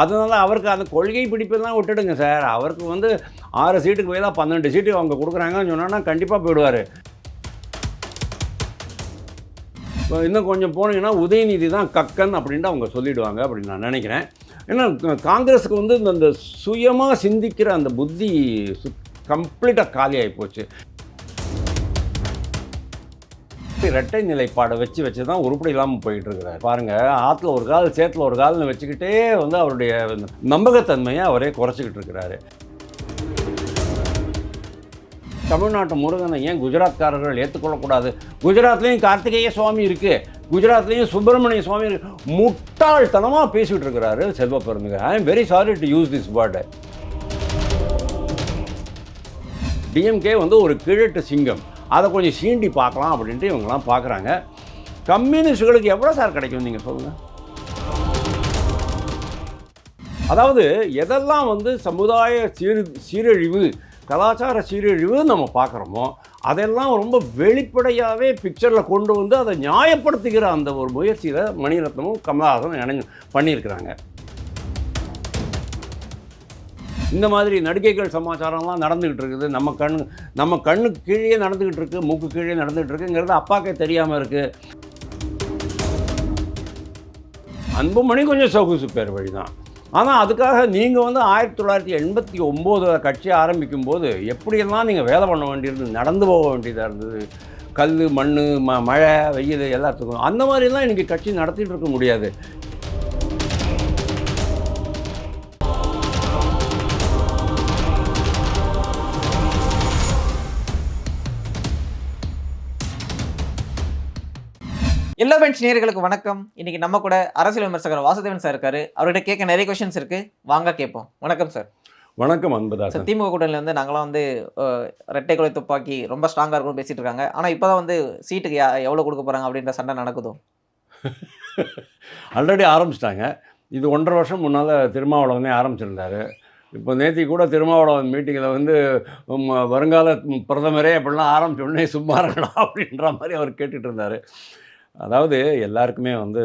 அதனால் அவருக்கு அந்த கொள்கை பிடிப்பெல்லாம் விட்டுடுங்க சார். அவருக்கு வந்து ஆறு சீட்டுக்கு பதிலாக பன்னெண்டு சீட்டு அவங்க கொடுக்குறாங்கன்னு சொன்னோன்னா கண்டிப்பாக போயிடுவார். இப்போ இன்னும் கொஞ்சம் போனீங்கன்னா உதயநிதி தான் கக்கன் அப்படின்ட்டு அவங்க சொல்லிடுவாங்க அப்படின்னு நான் நினைக்கிறேன். ஏன்னா காங்கிரஸுக்கு வந்து இந்த சுயமாக சிந்திக்கிற அந்த புத்தி கம்ப்ளீட்டாக காலியாகி போச்சு. இரட்டை நிலைப்பாடை வச்சு வச்சு தான் உருப்படி இல்லாமல் போயிட்டு இருக்கிறார் பாருங்க ஆற்றுல ஒரு கால் சேத்துல ஒரு கால்னு வச்சுக்கிட்டே வந்து அவருடைய நம்பகத்தன்மையை அவரே குறைச்சிக்கிட்டு இருக்கிறாரு. தமிழ்நாட்டு முருகனை ஏன் குஜராத்காரர்கள் ஏற்றுக்கொள்ளக்கூடாது குஜராத்லேயும் கார்த்திகேய சுவாமி இருக்குது குஜராத்லேயும் சுப்பிரமணிய சுவாமி இருக்கு. முட்டாள்தனமாக பேசிகிட்டு இருக்கிறாரு Selva பெருமிக I am very sorry to use this word DMK வந்து ஒரு கிழட்டு சிங்கம். அதை கொஞ்சம் சீண்டி பார்க்கலாம் அப்படின்ட்டு இவங்கெல்லாம் பார்க்குறாங்க. கம்யூனிஸ்டுகளுக்கு எவ்வளோ சார் கிடைக்கும் நீங்கள் சொல்லுங்கள் அதாவது எதெல்லாம் வந்து சமுதாய சீர் சீரழிவு கலாச்சார சீரழிவு நம்ம பார்க்குறோமோ அதெல்லாம் ரொம்ப வெளிப்படையாகவே பிக்சரில் கொண்டு வந்து அதை நியாயப்படுத்துகிற அந்த ஒரு முயற்சியில் மணிரத்னமும் கமலஹாசனும் இணைஞ்சு பண்ணியிருக்கிறாங்க. இந்த மாதிரி நடிகைகள் சமாச்சாரம்லாம் நடந்துக்கிட்டு இருக்குது. நம்ம கண் நம்ம கண்ணுக்கு கீழே நடந்துக்கிட்டு இருக்கு மூக்கு கீழே நடந்துகிட்டு இருக்குங்கிறது அப்பாக்கே தெரியாமல் இருக்குது அன்புமணி கொஞ்சம் சொகுசு பேர் வழி தான் ஆனால் அதுக்காக நீங்கள் வந்து ஆயிரத்தி தொள்ளாயிரத்தி எண்பத்தி ஒம்போதில் கட்சி ஆரம்பிக்கும் போது எப்படியெல்லாம் நீங்கள் வேலை பண்ண வேண்டியிருந்தது நடந்து போக வேண்டியதாக இருந்தது? கல் மண் ம மழை வெயில் எல்லாத்துக்கும். அந்த மாதிரிலாம் இன்றைக்கி கட்சி நடத்திட்டு இருக்க முடியாது. எல்லா பெஞ்ச் நேயர்களுக்கு வணக்கம். இன்னைக்கு நம்ம கூட அரசியல் விமர்சகர் வாசுதேவன் சார் இருக்காரு. அவர்கிட்ட கேட்க நிறைய கொஸ்டின்ஸ் இருக்கு. வாங்க கேட்போம். வணக்கம் சார் வணக்கம் சார் அன்பதாசன் திமுக கூட்டணியில வந்து நாங்களாம் வந்து அஹ், இரட்டை குலை துப்பாக்கி ரொம்ப ஸ்ட்ராங்கா இருக்கும்னு பேசிட்டு இருக்காங்க. ஆனா இப்பதான் வந்து சீட்டுக்கு எவ்வளவு கொடுக்க போறாங்க அப்படின்ற சண்டை நடக்குதோ? ஆல்ரெடி ஆரம்பிச்சிட்டாங்க. இது ஒன்றரை வருஷம் முன்னால் திருமாவளவனே ஆரம்பிச்சிருந்தாரு. இப்போ நேத்தி கூட திருமாவளவன் மீட்டிங்கில் வந்து வருங்கால பிரதமரே அப்படிலாம் ஆரம்பிச்ச உடனே சும்மா இருக்கலாம் அப்படின்ற மாதிரி அவர் கேட்டுட்டு இருந்தார். அதாவது எல்லாருக்குமே வந்து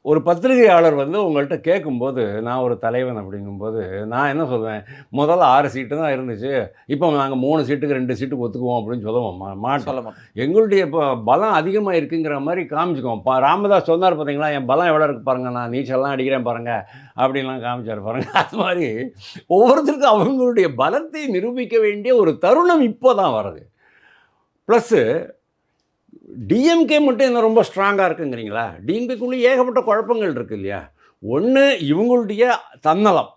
ஒரு பத்திரிகையாளர் வந்து உங்கள்கிட்ட கேட்கும்போது நான் ஒரு தலைவன் அப்படிங்கும்போது நான் என்ன சொல்வேன்? முதல்ல ஆறு சீட்டு தான் இருந்துச்சு. இப்போ நாங்கள் மூணு சீட்டுக்கு ரெண்டு சீட்டுக்கு ஒத்துக்குவோம் அப்படின்னு சொல்லுவோம். மா- மாட்டோம். சொல்ல மாட்டோம். எங்களுடைய இப்போ பலம் அதிகமாக இருக்குங்கிற மாதிரி காமிச்சுக்கோம் பா ராமதாஸ் சொன்னார் பார்த்தீங்களா என் பலம் எவ்வளோ இருக்கு பாருங்க. நான் நீச்சல்லாம் அடிக்கிறேன் பாருங்க. அப்படின்லாம் காமிச்சார் பாருங்க. அது மாதிரி ஒவ்வொருத்தருக்கும் அவங்களுடைய பலத்தை நிரூபிக்க வேண்டிய ஒரு தருணம் இப்போ தான் வருது. ப்ளஸ்ஸு டிஎம்கே மட்டும் என்ன ரொம்ப ஸ்ட்ராங்காக இருக்குங்கிறீங்களா? டிஎம்கேக்குள்ளே ஏகப்பட்ட குழப்பங்கள் இருக்குது இல்லையா? ஒன்று இவங்களுடைய தன்னலம்.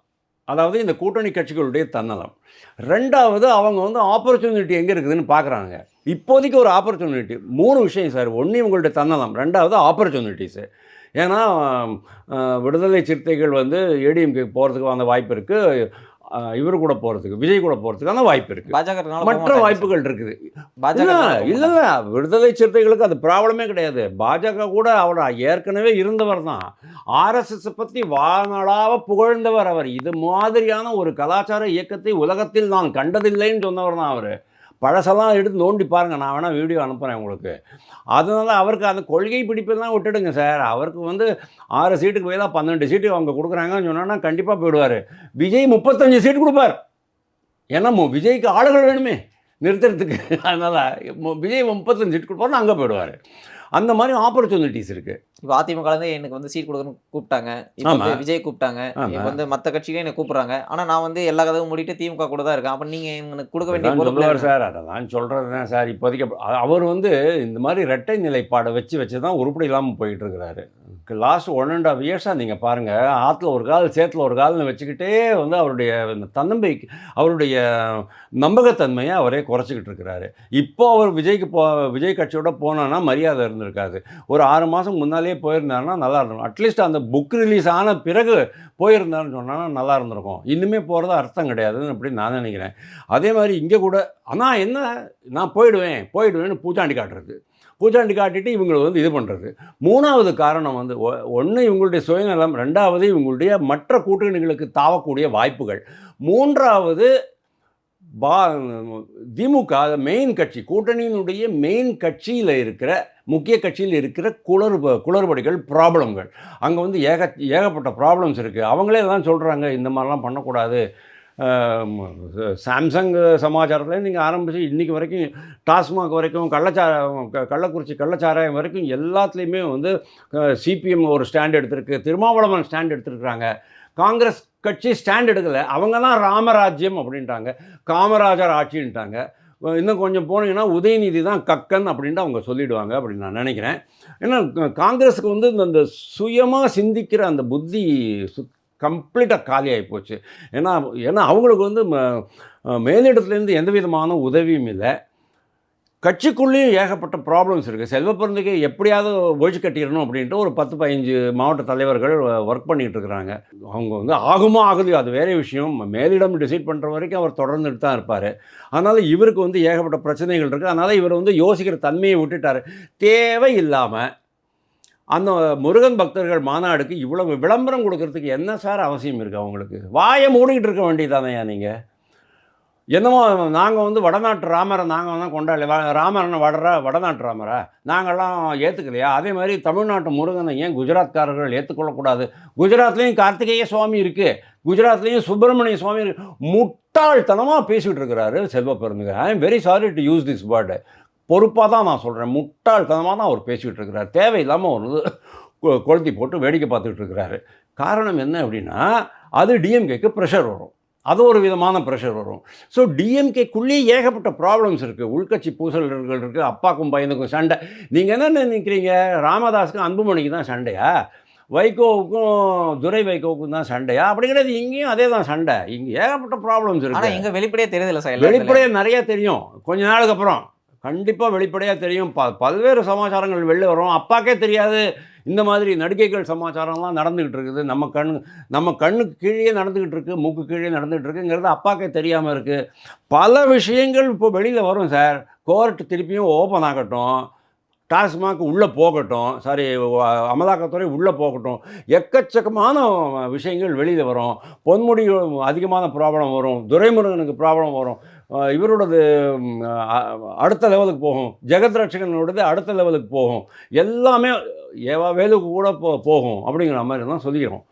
அதாவது இந்த கூட்டணி கட்சிகளுடைய தன்னலம். ரெண்டாவது அவங்க வந்து ஆப்பர்ச்சுனிட்டி எங்கே இருக்குதுன்னு பார்க்குறாங்க இப்போதைக்கு ஒரு ஆப்பர்ச்சுனிட்டி மூணு விஷயம் சார். ஒன்று இவங்களுடைய தன்னலம். ரெண்டாவது ஆப்பர்ச்சுனிட்டிஸு ஏன்னா விடுதலை சிறுத்தைகள் வந்து ஏடிஎம்கே போகிறதுக்கு அந்த வாய்ப்பு இருக்குது இவர் கூட போகிறதுக்கு விஜய் கூட போகிறதுக்கான வாய்ப்பு இருக்குது பாஜக மற்ற வாய்ப்புகள் இருக்குது. பாஜக இல்ல விடுதலை சிறுத்தைகளுக்கு அது ப்ராப்ளமே கிடையாது. பாஜக கூட அவர் ஏற்கனவே இருந்தவர் தான். ஆர்எஸ்எஸ் பற்றி வானளாவ புகழ்ந்தவர் அவர். இது மாதிரியான ஒரு கலாச்சார இயக்கத்தை உலகத்தில் நான் கண்டதில்லைன்னு சொன்னவர் தான் அவர். பழசெல்லாம் எடுத்து நோண்டி பாருங்கள் நான் வேணால் வீடியோ அனுப்புகிறேன் உங்களுக்கு. அதனால அவருக்கு அந்த கொள்கை பிடிப்பெல்லாம் விட்டுடுங்க சார். அவருக்கு வந்து ஆறு சீட்டுக்கு பதிலாக பன்னெண்டு சீட்டு அவங்க கொடுக்குறாங்கன்னு சொன்னோன்னா கண்டிப்பாக போயிடுவார். விஜய் முப்பத்தஞ்சு சீட்டு கொடுப்பார். ஏன்னா விஜய்க்கு ஆளுகள் வேணுமே நிறுத்துறதுக்கு. அதனால் விஜய் முப்பத்தஞ்சு சீட்டு கொடுப்பாருன்னு அங்கே போயிடுவார். அந்த மாதிரி ஆப்பர்ச்சுனிட்டிஸ் இருக்குது இப்போ அதிமுக எனக்கு வந்து சீட் கொடுக்கணும்னு கூப்பிட்டாங்க. இப்போ விஜய் கூப்பிட்டாங்க. இப்போ வந்து மத்த கட்சிகளே என்ன கூப்பிடுறாங்க. ஆனா நான் வந்து எல்லா கதவும் மூடிட்டு திமுக கூட தான் இருக்கேன். அப்ப நீங்க எனக்கு கொடுக்க வேண்டிய பொறுப்பு சார். அதெல்லாம் சொல்கிறது தான் சார். இப்போதைக்கு அவர் வந்து இந்த மாதிரி ரெட்டை நிலைப்பாடை வச்சு வச்சு தான் உருப்படி இல்லாமல் போயிட்டு இருக்கிறாரு. லாஸ்ட் ஒன் அண்ட் ஆஃப் இயர்ஸாக நீங்கள் பாருங்கள் ஆற்றுல ஒரு கால் சேத்துல ஒரு கால்னு வச்சுக்கிட்டே வந்து அவருடைய இந்த அவருடைய நம்பகத்தன்மையை அவரே குறைச்சிக்கிட்டு இருக்கிறாரு. இப்போ அவர் விஜய்க்கு போ விஜய் கட்சியோட போனோன்னா மரியாதை இருந்திருக்காது. ஒரு ஆறு மாதம் முன்னாலேயே போயிருந்தாருன்னா நல்லா இருந்தோம் அட்லீஸ்ட் அந்த புக் ரிலீஸ் ஆன பிறகு போயிருந்தாருன்னு சொன்னால் நல்லா இருந்திருக்கும். இன்னுமே போகிறது அர்த்தம் கிடையாதுன்னு அப்படி நான் நினைக்கிறேன். அதே மாதிரி இங்கே கூட ஆனால் என்ன நான் போயிடுவேன் போயிடுவேன்னு பூச்சாண்டி காட்டுறது. பூச்சாண்டி காட்டிட்டு இவங்களை வந்து இது பண்ணுறது மூணாவது காரணம் வந்து ஒன்று இவங்களுடைய சுயநலம் ரெண்டாவது இவங்களுடைய மற்ற கூட்டணிகளுக்கு தாவக்கூடிய வாய்ப்புகள். மூன்றாவது பா திமுக மெயின் கட்சி கூட்டணியினுடைய மெயின் கட்சியில் இருக்கிற முக்கிய கட்சியில் இருக்கிற குளறுப குளறுபடிகள் ப்ராப்ளம்கள் அங்கே வந்து ஏக ஏகப்பட்ட ப்ராப்ளம்ஸ் இருக்குது அவங்களே தான் சொல்கிறாங்க இந்த மாதிரிலாம் பண்ணக்கூடாது. சாம்சங் சமாச்சாரத்தில் நீங்கள் ஆரம்பித்து இன்றைக்கி வரைக்கும் டாஸ்மாக் வரைக்கும் கள்ளச்சாரம் கள்ளக்குறிச்சி கள்ளச்சாராயம் வரைக்கும் எல்லாத்துலேயுமே வந்து சிபிஎம் ஒரு ஸ்டாண்ட் எடுத்திருக்கு திருமாவளவன் ஸ்டாண்ட் எடுத்திருக்கிறாங்க. காங்கிரஸ் கட்சி ஸ்டாண்ட் எடுக்கலை. அவங்க தான் ராமராஜ்யம் அப்படின்ட்டாங்க காமராஜர் ஆட்சின்ட்டாங்க. இன்னும் கொஞ்சம் போனீங்கன்னா உதயநிதி தான் கக்கன் அப்படின்ட்டு அவங்க சொல்லிடுவாங்க அப்படின்னு நான் நினைக்கிறேன். ஏன்னா காங்கிரஸுக்கு வந்து இந்த- இந்த சுயமாக சிந்திக்கிற அந்த புத்தி சுத் கம்ப்ளீட்டாக காலியாகி போச்சு. ஏன்னா ஏன்னா அவங்களுக்கு வந்து ம- மேலிடத்துலேருந்து எந்த விதமான உதவியும் இல்லை. கட்சிக்குள்ளேயும் ஏகப்பட்ட ப்ராப்ளம்ஸ் இருக்குது செல்வப்பிறந்துக்கு எப்படியாவது ஒழிச்சு கட்டிடணும் அப்படின்ட்டு ஒரு பத்து பதினஞ்சு மாவட்ட தலைவர்கள் ஒர்க் பண்ணிகிட்டு இருக்கிறாங்க. அவங்க வந்து ஆகுமோ ஆகுது அது வேறே விஷயம். மேலிடம் டிசைட் பண்ணுற வரைக்கும் அவர் தொடர்ந்துட்டு தான் இருப்பார். அதனால் இவருக்கு வந்து ஏகப்பட்ட பிரச்சனைகள் இருக்குது அதனால் இவர் வந்து யோசிக்கிற தன்மையை விட்டுட்டார். தேவையில்லாமல் அந்த முருகன் பக்தர்கள் மாநாடுக்கு இவ்வளவு விளம்பரம் கொடுக்கறதுக்கு என்ன சார் அவசியம் இருக்குது அவங்களுக்கு? வாயை மூடிக்கிட்டு இருக்க வேண்டியதானையா நீங்கள் என்னமோ நாங்கள் வந்து வடநாட்டு ராமரை நாங்கள் தான் கொண்டாடல ராமரனை வடரா வடநாட்டு ராமரை நாங்கள்லாம் ஏற்றுக்கலையா அதே மாதிரி தமிழ்நாட்டு முருகனை ஏன் குஜராத்காரர்கள் ஏற்றுக்கொள்ளக்கூடாது குஜராத்லேயும் கார்த்திகேய சுவாமி இருக்குது குஜராத்லேயும் சுப்பிரமணிய சுவாமி இருக்கு. முட்டாள்தனமாக பேசிகிட்டு இருக்கிறாரு Selva I am very sorry to use this word பொறுப்பாக தான் நான் சொல்கிறேன் முட்டாள்தனமாக தான் அவர் பேசிகிட்டு இருக்கிறார். தேவையில்லாமல் ஒரு கொளுத்தி போட்டு வேடிக்கை பார்த்துக்கிட்டு இருக்கிறாரு. காரணம் என்ன அப்படின்னா அது டிஎம்கேக்கு ப்ரெஷர் வரும். அது ஒரு விதமான ப்ரெஷர் வரும். ஸோ டிஎம்கேக்குள்ளேயே ஏகப்பட்ட ப்ராப்ளம்ஸ் இருக்குது உள்கட்சி பூசல்கள் இருக்குது அப்பாக்கும் பையனுக்கும் சண்டை. நீங்கள் என்ன நினைக்கிறீங்க? ராமதாஸுக்கும் அன்புமணிக்கு தான் சண்டையா? வைகோவுக்கும் துரை வைகோவுக்கும் தான் சண்டையா? அப்படி கிடையாது. இங்கேயும் அதே தான் சண்டை. இங்கே ஏகப்பட்ட ப்ராப்ளம்ஸ் இருக்குது எங்க வெளிப்படையா தெரியுதுல்ல சார். வெளிப்படையாக நிறைய தெரியும். கொஞ்ச நாளுக்கு அப்புறம். கண்டிப்பாக வெளிப்படையாக தெரியும். ப பல்வேறு சமாச்சாரங்கள் வெளில வரும். அப்பாக்கே தெரியாது. இந்த மாதிரி நடிகைகள் சமாச்சாரம்லாம் நடந்துக்கிட்டு இருக்குது. நம்ம கண் நம்ம கண்ணுக்கு கீழே நடந்துக்கிட்டு இருக்கு. மூக்கு கீழே நடந்துகிட்டு இருக்குங்கிறது அப்பாக்கே தெரியாமல் இருக்குது பல விஷயங்கள் இப்போ வெளியில் வரும் சார். கோர்ட் திருப்பியும் ஓப்பன் ஆகட்டும். டாஸ்மாக் உள்ளே போகட்டும். சாரி அமலாக்கத்துறை உள்ளே போகட்டும். எக்கச்சக்கமான விஷயங்கள் வெளியில் வரும். பொன்முடி அதிகமான ப்ராப்ளம் வரும். துரைமுருகனுக்கு ப்ராப்ளம் வரும். இவரோடது அடுத்த லெவலுக்கு போகும். ஜெகத் ரட்சகனோடது அடுத்த லெவலுக்கு போகும். எல்லாமே ஏவா வேலுக்கு கூட போ போகும் அப்படிங்கிற மாதிரி தான் சொல்லிக்கிறோம்.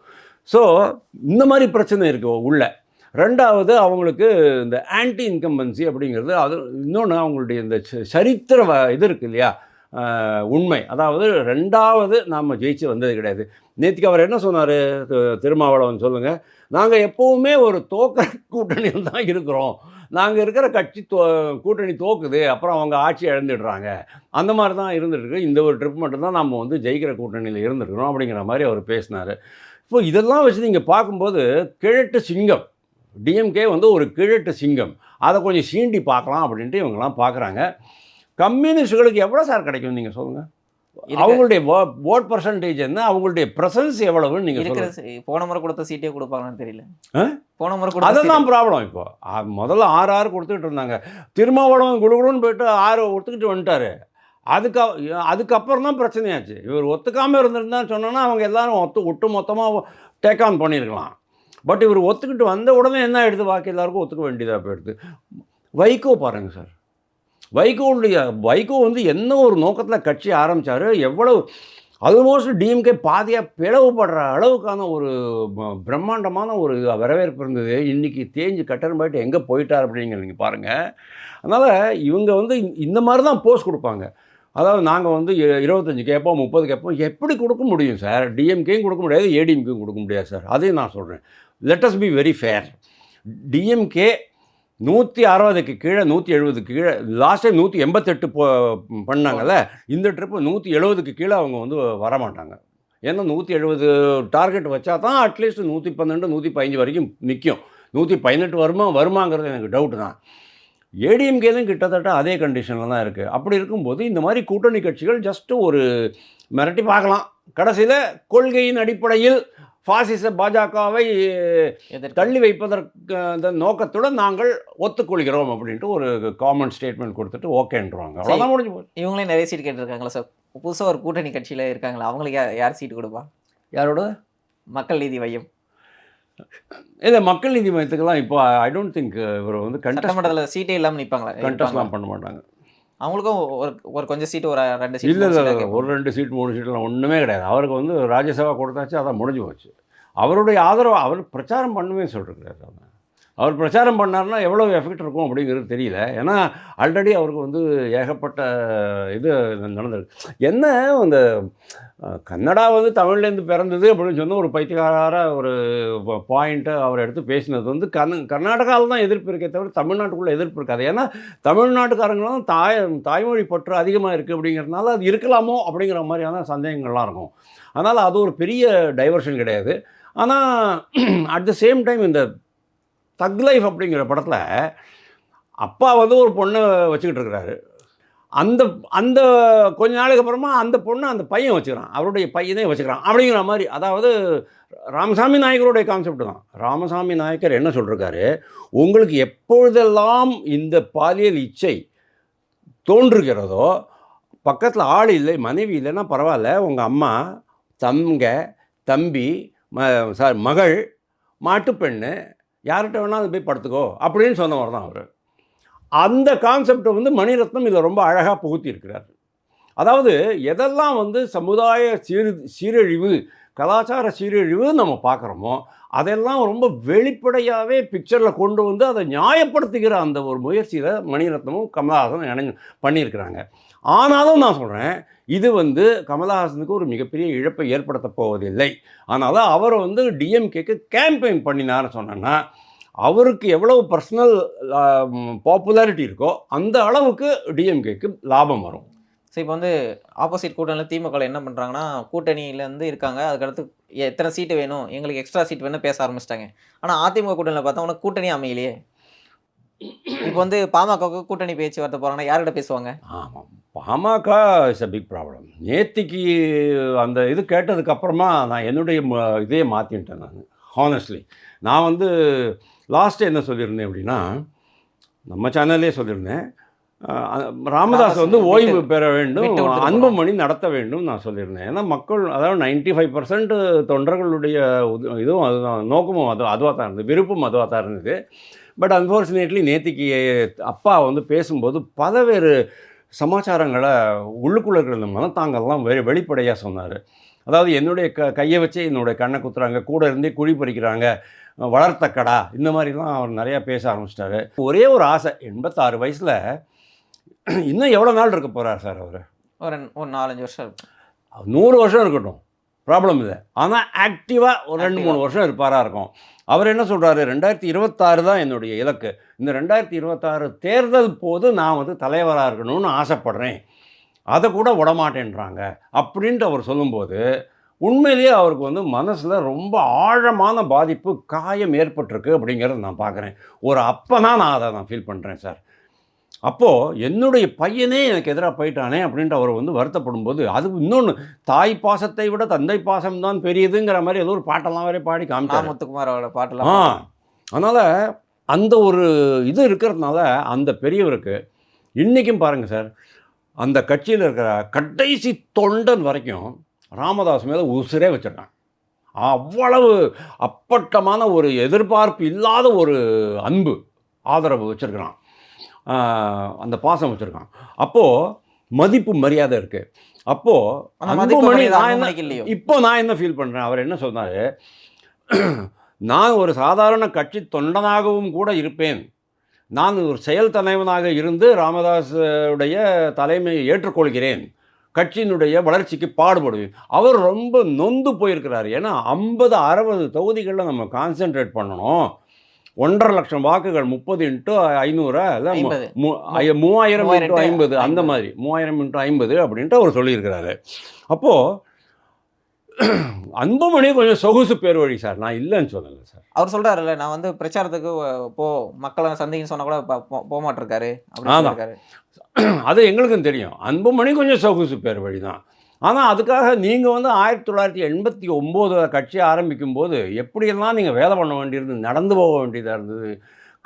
ஸோ இந்த மாதிரி பிரச்சனை இருக்குது உள்ள. ரெண்டாவது அவங்களுக்கு இந்த ஆன்டி இன்கம்பன்சி அப்படிங்கிறது அது இன்னொன்று அவங்களுடைய இந்த ச- சரித்திர வ- இது இருக்கு இல்லையா? உண்மை. அதாவது ரெண்டாவது நாம் ஜெயிச்சு வந்தது கிடையாது. நேற்றுக்கு அவர் என்ன சொன்னார்? திருமாவளவன் சொல்லுங்கள் நாங்கள் எப்போவுமே ஒரு தோக்கிற கூட்டணியில் தான் இருக்கிறோம். நாங்கள் இருக்கிற கட்சி தோ கூட்டணி தோக்குது. அப்புறம் அவங்க ஆட்சி இழந்துடுறாங்க. அந்த மாதிரி தான் இருந்துருக்கு இந்த ஒரு ட்ரிப் மட்டும்தான் நம்ம வந்து ஜெயிக்கிற கூட்டணியில் இருந்துருக்கிறோம் அப்படிங்கிற மாதிரி அவர் பேசினார். இப்போ இதெல்லாம் வச்சு நீங்கள் பார்க்கும்போது கிழட்டு சிங்கம். டிஎம்கே வந்து ஒரு கிழட்டு சிங்கம். அதை கொஞ்சம் சீண்டி பார்க்கலாம் அப்படின்ட்டு இவங்கெல்லாம் பார்க்குறாங்க. கம்யூனிஸ்டுகளுக்கு எவ்வளோ சார் கிடைக்கும் நீங்கள் சொல்லுங்கள் அவங்களுடைய ஓட் பர்சன்டேஜ் என்ன? அவங்களுடைய ப்ரெசன்ஸ் எவ்வளவுன்னு நீங்கள் இருக்கிற சொல்லுங்கள் போன முறை கொடுத்த சீட்டே கொடுப்பாங்களான்னு தெரியல? போன முறை கொடுத்த அதுதான் ப்ராப்ளம் இப்போ. முதல்ல ஆறு ஆறு கொடுத்துக்கிட்டு இருந்தாங்க. திருமாவளவன் குடுகுடுன்னு போயிட்டு ஆறு ஒத்துக்கிட்டு வந்துட்டாரு. அதுக்கு அதுக்கப்புறம் தான் பிரச்சனையாச்சு. இவர் ஒத்துக்காமல் இருந்திருந்தான்னு சொன்னோன்னா அவங்க எல்லாரும் ஒத்து ஒட்டு மொத்தமாக டேக் ஆன் பண்ணியிருக்கலாம் பட் இவர் ஒத்துக்கிட்டு வந்த உடனே என்ன ஆயிடுது? பாக்கி எல்லாருக்கும் ஒத்துக்க வேண்டியதாக போயிடுது. வைகோ பாருங்கள் சார். வைகோவுடைய வைகோ வந்து என்ன ஒரு நோக்கத்தில் கட்சி ஆரம்பித்தார் எவ்வளவு ஆல்மோஸ்ட் டிஎம்கே பாதியாக பிளவுபடுற அளவுக்கான ஒரு பிரம்மாண்டமான ஒரு வரவேற்பு இருந்தது. இன்றைக்கி தேஞ்சு கட்டணம் போயிட்டு எங்கே போயிட்டார் அப்படிங்கிற நீங்கள் பாருங்கள் அதனால் இவங்க வந்து இந்த- இந்த மாதிரி தான் போஸ்ட் கொடுப்பாங்க. அதாவது நாங்கள் வந்து இருபத்தஞ்சி இருபத்தஞ்சு கேட்போம் முப்பது கேட்போம் எப்படி கொடுக்க முடியும் சார்? டிஎம்கேயும் கொடுக்க முடியாது ஏடிஎம்கேயும் கொடுக்க முடியாது சார். அதையும் நான் சொல்கிறேன் let's be very fair DMK நூற்றி அறுபதுக்கு கீழே நூற்றி எழுபதுக்கு கீழே லாஸ்ட் டைம் நூற்றி எண்பத்தெட்டு போ பண்ணாங்கல்ல இந்த ட்ரிப்பு நூற்றி எழுபதுக்கு கீழே அவங்க வந்து வரமாட்டாங்க. ஏன்னா நூற்றி எழுபது டார்கெட் வச்சா தான் அட்லீஸ்ட் நூற்றி பன்னெண்டு நூற்றி பதினஞ்சு வரைக்கும் நிற்கும் நூற்றி பதினெட்டு வருமா வருமாங்கிறது எனக்கு டவுட்டு தான். ஏடிஎம்கேலும் கிட்டத்தட்ட அதே கண்டிஷனில் தான் இருக்குது அப்படி இருக்கும்போது இந்த மாதிரி கூட்டணி கட்சிகள் ஜஸ்ட்டு ஒரு மிரட்டி பார்க்கலாம். கடைசியில் கொள்கையின் அடிப்படையில் பாசிச பாஜகவை தள்ளி வைப்பதற்கு அந்த நோக்கத்துடன் நாங்கள் ஒத்துக்கொள்கிறோம் அப்படின்ட்டு ஒரு காமன் ஸ்டேட்மெண்ட் கொடுத்துட்டு ஓகேன்றாங்க அவ்வளோதான் முடிஞ்சு போச்சு. இவங்களே நிறைய சீட் கேட்டிருக்காங்களா சார்? புதுசா ஒரு கூட்டணி கட்சியில இருக்காங்களா? அவங்களுக்கு யா- யார் சீட் கொடுப்பா? யாரோட? மக்கள் நீதி மையம். இல்லை மக்கள் நீதி மையத்துக்கெல்லாம் இப்போ ஐ டோன்ட் திங்க் இவர் வந்து கண்டஸ்ட் சட்டமன்றத்தில் சீட்டே இல்லாமல் நிற்பாங்களா கண்டஸ்ட்லாம் பண்ண மாட்டாங்க. அவங்களுக்கும் ஒரு ஒரு கொஞ்சம் சீட்டு ஒரு ரெண்டு இல்லை சீட் இல்லை ஒரு ரெண்டு சீட் மூணு சீட்லாம் ஒன்றுமே கிடையாது. அவருக்கு வந்து ராஜ்யசபா கொடுத்தாச்சு அதான் முடிஞ்சு போச்சு. அவருடைய ஆதரவு அவர் பிரச்சாரம் பண்ணுவே சொல்லிருக்கிறாரு அவன் அவர் பிரச்சாரம் பண்ணாருன்னா எவ்வளோ எஃபெக்ட் இருக்கும் அப்படிங்கிறது தெரியல. ஏன்னா ஆல்ரெடி அவருக்கு வந்து ஏகப்பட்ட இது நடந்திருக்கு. என்ன அந்த கன்னடா வந்து தமிழ்லேருந்து பிறந்தது அப்படின்னு சொன்ன ஒரு பைத்தியகார ஒரு பாயிண்ட்டை அவர் எடுத்து பேசினது வந்து கர்ந கர்நாடகாவில் தான் எதிர்ப்பு இருக்கே தவிர தமிழ்நாட்டுக்குள்ளே எதிர்ப்பு இருக்காது. ஏன்னா தமிழ்நாட்டுக்காரங்களும் தாய் தாய்மொழி பற்று அதிகமாக இருக்குது அப்படிங்கிறதுனால அது இருக்கலாமோ அப்படிங்கிற மாதிரியான சந்தேகங்கள்லாம் இருக்கும். அதனால் அது ஒரு பெரிய டைவர்ஷன் கிடையாது. ஆனால் அட் த சேம் டைம் இந்த தக் லைஃப் அப்படிங்கிற படத்தில் அப்பா வந்து ஒரு பொண்ணை வச்சுக்கிட்டு இருக்கிறாரு. அந்த அந்த கொஞ்ச நாளுக்கு அப்புறமா அந்த பொண்ணை அந்த பையன் வச்சுக்கிறான். அவருடைய பையனே வச்சுக்கிறான். அப்படிங்கிற மாதிரி அதாவது ராமசாமி நாயக்கருடைய கான்செப்ட் தான். ராமசாமி நாயக்கர் என்ன சொல்லிருக்காரு? உங்களுக்கு எப்பொழுதெல்லாம் இந்த பாலியல் இச்சை தோன்றுகிறதோ பக்கத்தில் ஆள் இல்லை மனைவி இல்லைன்னா பரவாயில்ல உங்கள் அம்மா தங்க தம்பி ம சார் மகள் மாட்டுப்பெண்ணு யார்கிட்ட வேணாலும் போய் படுத்துக்கோ அப்படின்னு சொன்னவர் தான் அவர். அந்த கான்செப்டை வந்து மணிரத்னம் இதில் ரொம்ப அழகாக புகுத்தியிருக்கிறார். அதாவது எதெல்லாம் வந்து சமுதாய சீர் சீரழிவு கலாச்சார சீரழிவு நம்ம பார்க்குறோமோ அதெல்லாம் ரொம்ப வெளிப்படையாகவே பிக்சரில் கொண்டு வந்து அதை நியாயப்படுத்துகிற அந்த ஒரு முயற்சியில் மணிரத்னமும் கமலஹாசனும் இணைஞ்சு பண்ணியிருக்கிறாங்க. ஆனாலும் நான் சொல்கிறேன் இது வந்து கமலஹாசனுக்கு ஒரு மிகப்பெரிய இழப்பை ஏற்படுத்த போவதில்லை. அதனால் அவர் வந்து டிஎம்கேக்கு கேம்பெயின் பண்ணினார்னு சொன்னேன்னா அவருக்கு எவ்வளவு பர்சனல் பாப்புலாரிட்டி இருக்கோ அந்த அளவுக்கு டிஎம்கேக்கு லாபம் வரும். ஸோ இப்போ வந்து ஆப்போசிட் கூட்டணியில் திமுக என்ன பண்ணுறாங்கன்னா கூட்டணியிலேருந்து இருக்காங்க. அதுக்கடுத்து எத்தனை சீட்டு வேணும்? எங்களுக்கு எக்ஸ்ட்ரா சீட் வேணும் பேச ஆரம்பிச்சிட்டாங்க. ஆனால் அதிமுக கூட்டணியில் பார்த்தா உனக்கு கூட்டணி அமையலையே. இப்போ வந்து பாமகவுக்கு கூட்டணி பேச்சு பேச்சுவார்த்தை போகிறாங்கன்னா யார்கிட்ட பேசுவாங்க? ஆமாம் PMK is a big problem நேத்திக்கு அந்த இது கேட்டதுக்கப்புறமா நான் என்னுடைய இதே இதையே மாற்றிட்டேன் நான். ஹானஸ்ட்லி நான் வந்து லாஸ்ட்டு என்ன சொல்லியிருந்தேன் அப்படின்னா நம்ம சேனல்லே சொல்லியிருந்தேன். ராமதாஸ் வந்து ஓய்வு பெற வேண்டும் அன்புமணி நடத்த வேண்டும் நான் சொல்லியிருந்தேன். ஏன்னா மக்கள் அதாவது நைன்டி ஃபைவ் பர்சன்ட் தொண்டர்களுடைய இதுவும் அதுதான் நோக்கமும் அது அதுவாக தான் இருந்தது விருப்பம் அதுவாக தான் இருந்தது. பட் அன்ஃபார்ச்சுனேட்லி நேத்திக்கு அப்பா வந்து பேசும்போது பலவேறு சமாச்சாரங்களை உள்ளுக்குள்ள இருக்கிற இந்த மனத்தாங்கல்லாம் வெ வெளிப்படையாக சொன்னார். அதாவது என்னுடைய க கையை வச்சு என்னுடைய கண்ணை குத்துறாங்க கூட இருந்தே குழி பறிக்கிறாங்க வளர்த்த கடா இந்த மாதிரிலாம் அவர் நிறையா பேச ஆரம்பிச்சிட்டாரு. ஒரே ஒரு ஆசை எண்பத்தாறு வயசில் இன்னும் எவ்வளோ நாள் இருக்க போகிறார் சார் அவர்? ஒரு ஒரு நாலஞ்சு வருஷம் இருக்கும் நூறு வருஷம் இருக்கட்டும். ப்ராப்ளம் இல்லை. ஆனால் ஆக்டிவாக ஒரு ரெண்டு மூணு. வருஷம் இருப்பாரா இருக்கும். அவர் என்ன சொல்கிறாரு ரெண்டாயிரத்தி இருபத்தாறு தான் என்னுடைய இலக்கு. இந்த ரெண்டாயிரத்தி இருபத்தாறு தேர்தல் போது நான் வந்து தலைவராக இருக்கணும்னு ஆசைப்படுறேன். அதை கூட விடமாட்டேன்றாங்க. அப்படின்ட்டு அவர் சொல்லும்போது உண்மையிலேயே அவருக்கு வந்து மனசில் ரொம்ப ஆழமான பாதிப்பு காயம் ஏற்பட்டிருக்கு அப்படிங்கிறத நான் பார்க்குறேன் ஒரு அப்பனா நான் அதை நான் ஃபீல் பண்ணுறேன் சார். அப்போது என்னுடைய பையனே எனக்கு எதிராக போயிட்டானே அப்படின்ட்டு அவர் வந்து வருத்தப்படும் போது அது இன்னொன்று தாய் பாசத்தை விட தந்தை பாசம் தான் பெரியதுங்கிற மாதிரி ஏதோ ஒரு பாட்டெல்லாம் வேற பாடி நா காமிச்சார் முத்துக்குமாரோட ஆ. பாட்டெல்லாம் அதனால் அந்த ஒரு இது இருக்கிறதுனால அந்த பெரியவருக்கு இன்றைக்கும் பாருங்கள் சார் அந்த கட்சியில் இருக்கிற கடைசி தொண்டன் வரைக்கும் ராமதாஸ் மேலே உசுரே வச்சிருக்கான் அவ்வளவு அப்பட்டமான ஒரு எதிர்பார்ப்பு இல்லாத ஒரு அன்பு ஆதரவு வச்சுருக்கிறான். அந்த பாசம் வச்சுருக்கான். அப்போது மதிப்பு மரியாதை இருக்குது அப்போது அன்புமணி நான் என்ன இப்போ நான் என்ன ஃபீல் பண்ணுறேன் அவர் என்ன சொன்னார் நான் ஒரு சாதாரண கட்சி தொண்டனாகவும் கூட இருப்பேன். நான் ஒரு செயல் தலைவனாக இருந்து ராமதாஸ் உடைய தலைமையை ஏற்றுக்கொள்கிறேன். கட்சியினுடைய வளர்ச்சிக்கு பாடுபடுவேன். அவர் ரொம்ப நொந்து போயிருக்கிறார். ஏன்னா ஐம்பது அறுபது தொகுதிகளில் நம்ம கான்சென்ட்ரேட் பண்ணணும். ஒன்றரை லட்சம் வாக்குகள் முப்பது இன்ட்டு ஐநூறா இல்லை மூவாயிரம் இன்ட்டு ஐம்பது அந்த. மாதிரி. மூவாயிரம் இன்ட்டு ஐம்பது அப்படின்ட்டு அவர் சொல்லியிருக்கிறாரு. அப்போது அன்புமணி கொஞ்சம் சொகுசு பேர் வழி சார். நான் இல்லைன்னு சொல்லலை சார். அவர் சொல்றாருல்ல நான் வந்து பிரச்சாரத்துக்கு போ மக்களை சந்திங்கன்னு சொன்னா கூட போக மாட்டிருக்காரு. சொல்லியிருக்காரு. அது எங்களுக்கும் தெரியும். அன்புமணி கொஞ்சம் சொகுசு பேர் வழி தான். ஆனால் அதுக்காக நீங்கள் வந்து ஆயிரத்தி தொள்ளாயிரத்தி எண்பத்தி ஒம்போதில் கட்சி ஆரம்பிக்கும் போது எப்படியெல்லாம் நீங்கள் வேலை பண்ண வேண்டியிருந்தது நடந்து போக வேண்டியதாக இருந்தது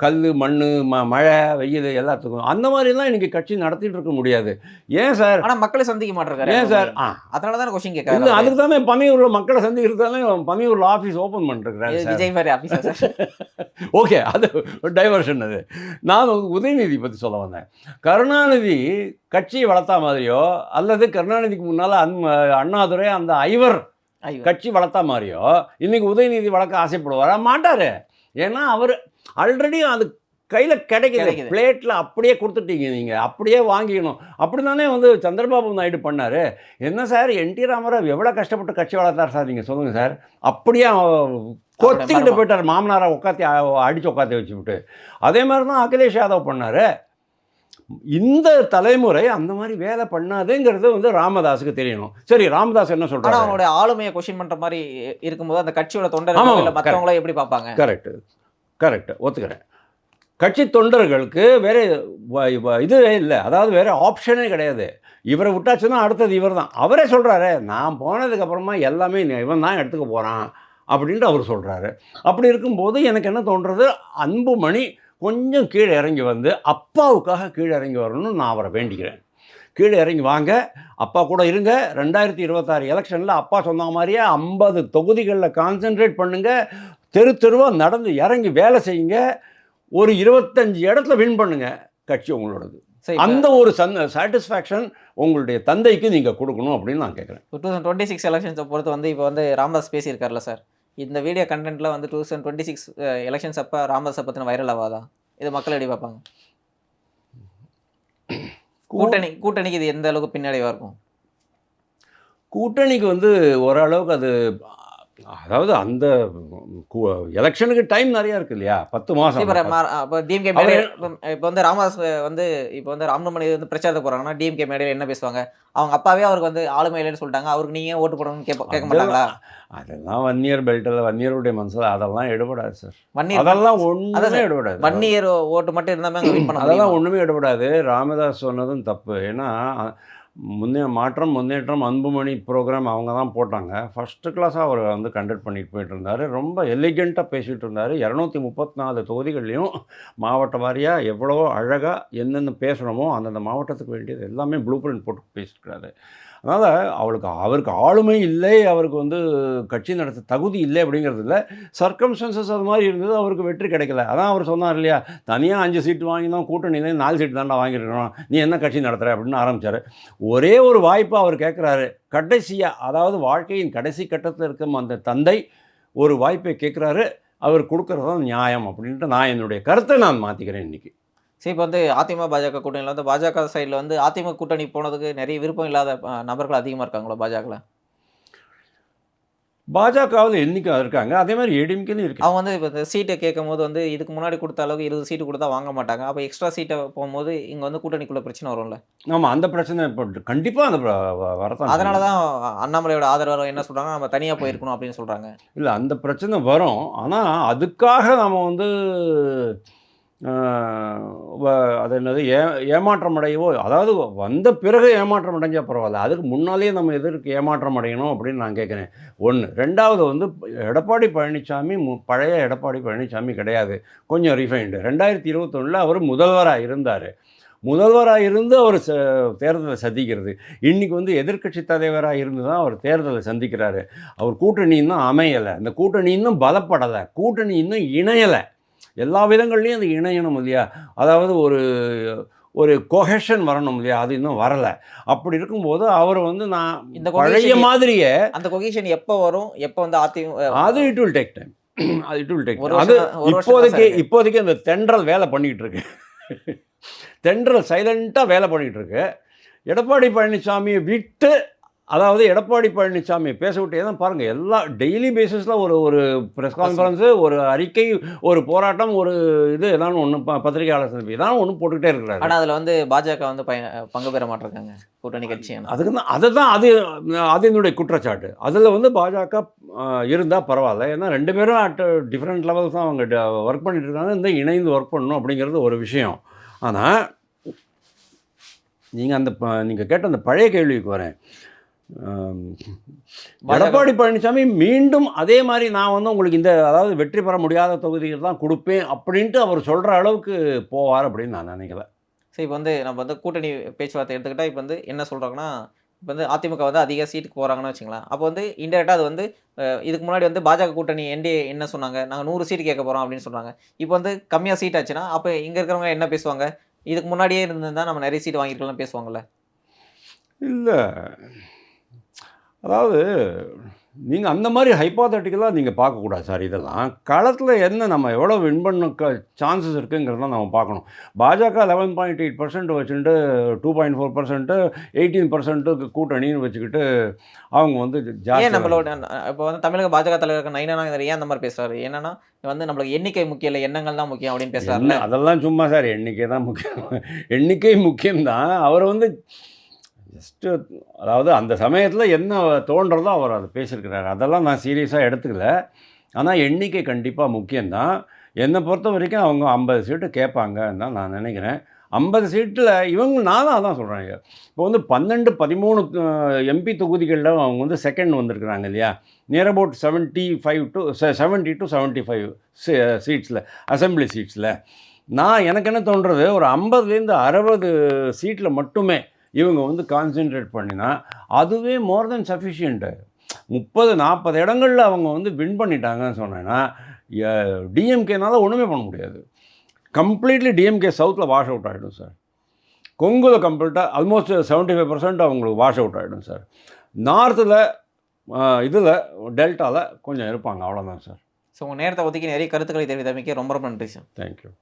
கல் மண் ம மழை வெயில் எல்லாத்துக்கும். அந்த மாதிரிலாம் இன்னைக்கு கட்சி நடத்திட்டு இருக்க முடியாது. ஏன் சார்? ஆனா மக்களை சந்திக்க மாட்டிருக்காரு ஏன் சார்? ஆ. அதனால தானே இல்லை கேட்கறாரு அதுக்கு தானே பனையூர்ல மக்களை சந்திக்கிறதாலே பனையூர்ல ஆஃபீஸ் ஓப்பன் பண்ணிருக்கிறாரு விஜய் மாதிரி சார்? ஓகே அது டைவர்ஷன் அது. நான் உதயநிதி பற்றி சொல்ல வந்தேன். கருணாநிதி கட்சியை வளர்த்தா மாதிரியோ அல்லது கருணாநிதிக்கு முன்னால் அன் அண்ணாதுரை அந்த ஐவர். கட்சி வளர்த்தா மாதிரியோ இன்னைக்கு உதயநிதி வளர்க்க ஆசைப்படுவாரா? மாட்டார். ஏன்னா அவர் ஆல்ரெடி அது கையில் கிடைக்குது. பிளேட்டில் அப்படியே கொடுத்துட்டீங்க நீங்கள் அப்படியே வாங்கிக்கணும். அப்படி தானே வந்து சந்திரபாபு நாயுடு பண்ணார். என்ன சார்? என் டி ராமராவ் எவ்வளோ கஷ்டப்பட்டு கட்சி வளர்த்தார் சார் நீங்கள் சொல்லுங்கள் சார். அப்படியே கொத்திக்கிட்டு. போயிட்டார். மாமனாரை உட்காத்தி அடித்து உட்காத்தி வச்சுவிட்டு அதே மாதிரி தான் அகிலேஷ் யாதவ் பண்ணார். இந்த தலைமுறை அந்த மாதிரி வேலை பண்ணாதுங்கிறது வந்து ராமதாஸுக்கு தெரியணும். சரி ராமதாஸ் என்ன சொல்றாரு? அவனுடைய ஆளுமையை கொஸ்டின் பண்ற மாதிரி இருக்கும்போது அந்த கட்சியோட correct. மத்தவங்கள எப்படி பார்ப்பாங்க? கரெக்ட் கரெக்ட் ஒத்துக்கிறேன். கட்சி தொண்டர்களுக்கு வேற வ- இதுவே இல்லை. அதாவது வேற ஆப்ஷனே கிடையாது. இவரை விட்டாச்சுன்னா அடுத்தது இவர் தான் அவரே சொல்கிறாரு நான் போனதுக்கப்புறமா எல்லாமே இவன் தான் எடுத்துக்க போகிறான் அப்படின்ட்டு அவர் சொல்கிறாரு அப்படி இருக்கும்போது எனக்கு என்ன தோன்றது அன்புமணி கொஞ்சம் கீழே இறங்கி வந்து அப்பாவுக்காக கீழே இறங்கி வரணும்னு நான் அவரை வேண்டிக்கிறேன். கீழே இறங்கி வாங்க. அப்பா கூட இருங்க. ரெண்டாயிரத்தி இருபத்தாறு எலெக்ஷனில் அப்பா சொன்ன மாதிரியே ஐம்பது தொகுதிகளில் கான்சென்ட்ரேட் பண்ணுங்கள் தெரு தெருவாக நடந்து இறங்கி வேலை செய்யுங்க. ஒரு இருபத்தஞ்சு இடத்துல வின் பண்ணுங்க. கட்சி உங்களோடது. அந்த ஒரு சன் சாட்டிஸ்ஃபேக்ஷன் உங்களுடைய தந்தைக்கு நீங்கள் கொடுக்கணும் அப்படின்னு நான் கேட்குறேன் டூ தௌசண்ட் டுவெண்ட்டி சிக்ஸ் எலெக்ஷன்ஸை பொறுத்து வந்து இப்போ வந்து ராமதாஸ் பேசியிருக்காருல்ல சார். இந்த வீடியோ கண்டென்ட்ல வந்து two thousand twenty six elections அப்போ ராமதாஸை பற்றின வைரல் ஆகாதா இது மக்கள் எப்படி பார்ப்பாங்க? கூட்டணி கூட்டணிக்கு இது எந்த அளவுக்கு பின்னடைவா இருக்கும்? கூட்டணிக்கு வந்து ஓரளவுக்கு அது அதாவது அந்த எலெக்ஷனுக்கு டைம் நிறையா இருக்கு இல்லையா? பத்து மாதம் இப்போ டிஎம்கே அவரு- மேடை இப்போ வந்து ராமதாஸ் வந்து இப்போ வந்து ராமமணி வந்து பிரச்சாரத்துக்கு போறாங்கன்னா டிஎம்கே மேடையில் என்ன பேசுவாங்க? அவங்க அப்பாவே அவருக்கு வந்து ஆளுமை இல்லைன்னு சொல்லிட்டாங்க. அவருக்கு நீங்க ஏன் ஓட்டு போடணும்னு கேட்ப கேட்க மாட்டாங்களா? அதெல்லாம் வன்னியர் பெல்ட்டில் வன்னியருடைய மனசில் அதெல்லாம் எடுபடாது சார் வன்னியர் அதெல்லாம் ஒன்றுமே. எடுபடாது. வன்னியர் ஓட்டு மட்டும் இருந்தாமே அதெல்லாம் ஒன்றுமே எடுபடாது. ராமதாஸ் சொன்னதும் தப்பு. ஏன்னா முன்னே மாற்றம் முன்னேற்றம் அன்புமணி ப்ரோக்ராம் அவங்க தான் போட்டாங்க ஃபஸ்ட்டு கிளாஸாக அவர் வந்து கண்டக்ட் பண்ணிட்டு போயிட்டு இருந்தார் ரொம்ப எலிகெண்ட்டாக பேசிகிட்டு இருந்தார். இரநூத்தி முப்பத்தி நாலு தொகுதிகள்லையும் மாவட்ட வாரியாக எவ்வளோ அழகாக என்னென்ன பேசணுமோ அந்தந்த மாவட்டத்துக்கு வேண்டியது எல்லாமே ப்ளூ பிரிண்ட் போட்டு பேசியிருக்கிறாரு. அதனால் அவளுக்கு அவருக்கு ஆளுமை இல்லை அவருக்கு வந்து கட்சி நடத்த தகுதி இல்லை அப்படிங்கிறது இல்லை. சர்க்கம்ஸ்டன்சஸ் அது மாதிரி இருந்தது அவருக்கு வெற்றி கிடைக்கல. அதான் அவர் சொன்னார் இல்லையா தனியாக அஞ்சு சீட்டு வாங்கினோம் கூட்டணியிலே நாலு சீட்டு தாண்டா வாங்கியிருக்கணும் நீ என்ன கட்சி நடத்துகிற அப்படின்னு ஆரம்பித்தார் ஒரே ஒரு வாய்ப்பு அவர் கேட்குறாரு கடைசியாக அதாவது வாழ்க்கையின் கடைசி கட்டத்தில் இருக்கும் அந்த தந்தை ஒரு வாய்ப்பை கேட்குறாரு அவர் கொடுக்குறது தான் நியாயம் அப்படின்ட்டு நான் என்னுடைய கருத்தை நான் மாற்றிக்கிறேன் இன்றைக்கி சரி இப்போ வந்து அதிமுக பாஜக கூட்டணியில் வந்து பாஜக சைடில் வந்து அதிமுக கூட்டணி போனதுக்கு நிறைய விருப்பம் இல்லாத நபர்கள் அதிகமாக இருக்காங்களோ பாஜகவில் பாஜகவில் என்றைக்கும் இருக்காங்க. அதே மாதிரி ஏடிஎம்கேலையும் இருக்கு. அவங்க வந்து இப்போ சீட்டை கேட்கும் போது வந்து இதுக்கு முன்னாடி கொடுத்த அளவுக்கு இருபது சீட்டு கொடுத்தா வாங்க மாட்டாங்க. அப்போ எக்ஸ்ட்ரா சீட்டை போகும்போது இங்கே வந்து கூட்டணிக்குள்ள பிரச்சனை வரும்ல? ஆமாம் அந்த பிரச்சனை இப்போ கண்டிப்பாக அந்த பிர- வ- வரத்தான் அதனால தான் அண்ணாமலையோட ஆதரவாளர் என்ன சொல்றாங்க? நம்ம தனியாக போயிருக்கணும் அப்படின்னு சொல்றாங்க. இல்லை அந்த பிரச்சனை வரும். ஆனால் அதுக்காக நம்ம வந்து அது என்னது ஏ ஏமாற்றம் அடையவோ அதாவது வந்த பிறகு ஏமாற்றம் அடைஞ்சால் பரவாயில்ல அதுக்கு முன்னாலேயே நம்ம எதற்கு ஏமாற்றம் அடையணும் அப்படின்னு நான் கேட்குறேன். ஒன்று ரெண்டாவது வந்து எடப்பாடி பழனிசாமி மு பழைய எடப்பாடி பழனிசாமி கிடையாது. கொஞ்சம் ரிஃபைண்டு ரெண்டாயிரத்தி இருபத்தொன்னில் அவர் முதல்வராக இருந்தார். முதல்வராக இருந்து அவர் ச தேர்தலை சந்திக்கிறது. இன்றைக்கி வந்து எதிர்க்கட்சி தலைவராக இருந்து தான் அவர் தேர்தலை சந்திக்கிறாரு. அவர் கூட்டணி இன்னும் அமையலை. அந்த கூட்டணி இன்னும் பலப்படலை. கூட்டணி இன்னும் இணையலை. எல்லா விதங்கள்லையும் அது இணையணும் இல்லையா? அதாவது ஒரு ஒரு கொஹெஷன் வரணும் இல்லையா? அது இன்னும் வரலை. அப்படி இருக்கும்போது அவர் வந்து நான் இந்த பழைய மாதிரியே அந்த கொகிஷன் எப்போ வரும்? எப்போ வந்து அதிமுக அது இட் வில் டேக் டைம் அது இட் வில் டேக் அது இப்போதைக்கு. இப்போதைக்கு அந்த தென்றல் வேலை பண்ணிக்கிட்டு இருக்கு. தென்றல் சைலண்ட்டாக வேலை பண்ணிக்கிட்டு இருக்கு. எடப்பாடி பழனிசாமியை விட்டு அதாவது எடப்பாடி பழனிசாமி பேச விட்டே தான் பாருங்கள் எல்லா டெய்லி பேசிஸில் ஒரு ஒரு ப்ரெஸ் கான்ஃபரன்ஸு ஒரு அறிக்கை ஒரு போராட்டம் ஒரு இது ஏதாவது ஒன்று பத்திரிகையாளர் சந்திப்பு ஏதாவது ஒன்று போட்டுக்கிட்டே இருக்கிறாரு. ஆனா அதுல வந்து பாஜக வந்து பங்கு பெற மாட்டிருக்காங்க கூட்டணி கட்சி அதுக்கு தான் அதை தான் அது அது என்னுடைய குற்றச்சாட்டு. அதில் வந்து பாஜக இருந்தால் பரவாயில்ல ஏன்னா ரெண்டு பேரும் அட் டிஃப்ரெண்ட் லெவல்ஸ் தான் அவங்க ஒர்க் பண்ணிட்டு இருக்காங்க இந்த இணைந்து ஒர்க் பண்ணணும் அப்படிங்கிறது ஒரு விஷயம். ஆனால் நீங்கள் அந்த நீங்கள் கேட்ட அந்த பழைய கேள்விக்கு வரேன். எடப்பாடி பழனிசாமி மீண்டும் அதே மாதிரி நான் வந்து உங்களுக்கு இந்த அதாவது வெற்றி பெற முடியாத தொகுதிகள் தான் கொடுப்பேன் அப்படின்ட்டு அவர் சொல்கிற அளவுக்கு போவார் அப்படின்னு நான் நினைக்கல சரி இப்போ வந்து நம்ம வந்து கூட்டணி பேச்சுவார்த்தை எடுத்துக்கிட்டா இப்போ வந்து என்ன சொல்கிறாங்கன்னா இப்போ வந்து அதிமுக வந்து அதிக சீட்டுக்கு போகிறாங்கன்னு வச்சுங்களேன். அப்போ வந்து இன்டெரக்டாக அது வந்து இதுக்கு முன்னாடி வந்து பாஜக கூட்டணி என்டி என்ன சொன்னாங்க? நாங்கள் நூறு சீட் கேட்க போகிறோம் அப்படின்னு சொன்னாங்க இப்போ வந்து கம்மியாக சீட் ஆச்சுன்னா அப்போ இங்கே இருக்கிறவங்க என்ன பேசுவாங்க? இதுக்கு முன்னாடியே இருந்திருந்தா நம்ம நிறைய சீட் வாங்கியிருக்கலாம் பேசுவாங்கல்ல. இல்லை. அதாவது நீங்கள் அந்த மாதிரி ஹைப்பாத்தட்டிக்கலாக நீங்கள் பார்க்கக்கூடாது சார் இதெல்லாம். களத்தில் என்ன நம்ம எவ்வளோ வின் பண்ண சான்சஸ் இருக்குங்கிறத நம்ம பார்க்கணும். BJP eleven point eight percent வச்சுட்டு two point four percent eighteen பர்சன்ட்டுக்கு கூட்டணின்னு வச்சுக்கிட்டு அவங்க வந்து ஏன் ஜாஸ்தி நம்மளோட இப்போ வந்து தமிழக பாஜக தலைவர் நைனா ஏன் அந்த மாதிரி பேசுறாரு? என்னன்னா வந்து நம்மளுக்கு எண்ணிக்கை முக்கியம் இல்லை எண்ணங்கள் தான் முக்கியம் அப்படின்னு என்ன அதெல்லாம் சும்மா சார் எண்ணிக்கை தான் முக்கியம். எண்ணிக்கை முக்கியம்தான். அவர் வந்து ஜஸ்ட்டு அதாவது அந்த சமயத்தில் என்ன தோன்றதோ அவர் அதை பேசியிருக்கிறாரு. அதெல்லாம் நான் சீரியஸாக எடுத்துக்கல. ஆனால் எண்ணிக்கை கண்டிப்பாக முக்கியம்தான். என்னை பொறுத்த வரைக்கும் அவங்க ஐம்பது சீட்டு கேட்பாங்கன்னு தான் நான் நினைக்கிறேன். ஐம்பது சீட்டில் இவங்க நானும் அதான் சொல்கிறேன் இப்போ வந்து பன்னெண்டு பதிமூணு எம்பி தொகுதிகளில் அவங்க வந்து செகண்ட் வந்திருக்கிறாங்க இல்லையா? Near about seventy five to seventy two seventy five சீட்ஸில் assembly சீட்ஸில். நான் எனக்கு என்ன தோன்றது? ஒரு ஐம்பதுலேருந்து அறுபது சீட்டில் மட்டுமே இவங்க வந்து கான்சென்ட்ரேட் பண்ணினா அதுவே மோர் தென் சஃபிஷியண்ட்டு முப்பது நாற்பது இடங்களில் அவங்க வந்து வின் பண்ணிட்டாங்கன்னு சொன்னேன்னா டிஎம்கேனால ஒன்றுமே பண்ண முடியாது. கம்ப்ளீட்லி டிஎம்கே சவுத்தில் வாஷ் அவுட் ஆகிடும் சார் கொங்குல கம்ப்ளீட்டாக ஆல்மோஸ்ட் செவன்ட்டி ஃபைவ் பர்சன்ட் அவங்களுக்கு வாஷ் அவுட் ஆகிடும் சார் நார்த்தில் இதில் டெல்டாவில் கொஞ்சம் இருப்பாங்க அவ்வளோதான் சார் ஸோ உங்கள் நேரத்தை ஒதுக்கி நிறைய கருத்துக்களை தெரிவித்தமைக்கு ரொம்ப ரொம்ப நன்றி சார் தேங்க்யூ